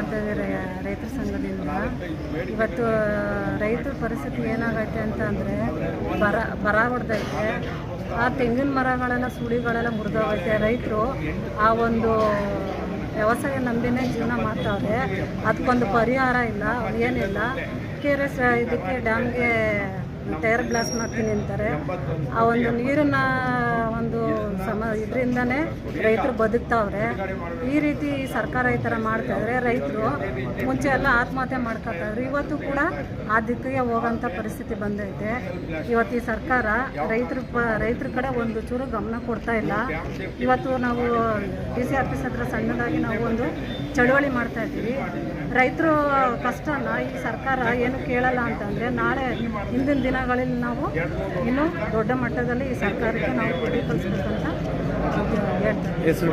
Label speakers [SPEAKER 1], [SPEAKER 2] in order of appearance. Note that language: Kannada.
[SPEAKER 1] ಮಾಡ್ತಾ ಇದ್ದಾರೆ ರೈತರ ಸಂಘದಿಂದ. ಇವತ್ತು ರೈತರ ಪರಿಸ್ಥಿತಿ ಏನಾಗೈತೆ ಅಂತ ಅಂದರೆ ಬರ ಬರ ಹೊಡೆದೈತೆ. ಆ ತೆಂಗಿನ ಮರಗಳೆಲ್ಲ ಸುಳಿಗಳೆಲ್ಲ ಮುರಿದೋಗೈತೆ. ರೈತರು ಆ ಒಂದು ವ್ಯವಸಾಯ ನಂಬಿನೇ ಜೀವನ ಮಾಡ್ತಾವ್ರೆ. ಅದಕ್ಕೊಂದು ಪರಿಹಾರ ಇಲ್ಲ, ಏನಿಲ್ಲ. ಕೆ ಆರ್ ಎಸ್ ಇದಕ್ಕೆ ಡ್ಯಾಮ್ಗೆ ಟೈರ್ ಬ್ಲಾಸ್ಟ್ ಮಾಡ್ತೀನಿ ಅಂತಾರೆ. ಆ ಒಂದು ನೀರಿನ ಒಂದು ಸಮ ಇದರಿಂದನೇ ರೈತರು ಬದುಕ್ತಾವ್ರೆ. ಈ ರೀತಿ ಸರ್ಕಾರ ಈ ಥರ ಮಾಡ್ತಾ ಇದ್ರೆ ರೈತರು ಮುಂಚೆ ಎಲ್ಲ ಆತ್ಮಹತ್ಯೆ ಮಾಡ್ಕೊತಾವ್ರೆ ಇವತ್ತು ಕೂಡ ಆ ದಿಕ್ಕಿಗೆ ಹೋಗೋಂಥ ಪರಿಸ್ಥಿತಿ ಬಂದೈತೆ. ಇವತ್ತು ಈ ಸರ್ಕಾರ ರೈತರ ಪ, ರೈತರ ಕಡೆ ಒಂದು ಚೂರು ಗಮನ ಕೊಡ್ತಾ ಇಲ್ಲ. ಇವತ್ತು ನಾವು ಡಿ ಸಿ ಆಫೀಸ್ ಹತ್ರ ಸಣ್ಣದಾಗಿ ನಾವು ಒಂದು ಚಳುವಳಿ ಮಾಡ್ತಾ ಇದ್ದೀವಿ. ರೈತರು ಕಷ್ಟನ ಈ ಸರ್ಕಾರ ಏನು ಕೇಳಲ್ಲ ಅಂತಂದರೆ ನಾಳೆ ಹಿಂದಿನ ದಿನಗಳಲ್ಲಿ ನಾವು ಇನ್ನೂ ದೊಡ್ಡ ಮಟ್ಟದಲ್ಲಿ ಈ ಸರ್ಕಾರಕ್ಕೆ ನಾವು ಪ್ರತಿಫಲಿಸ್ಬೇಕಂತ Eso.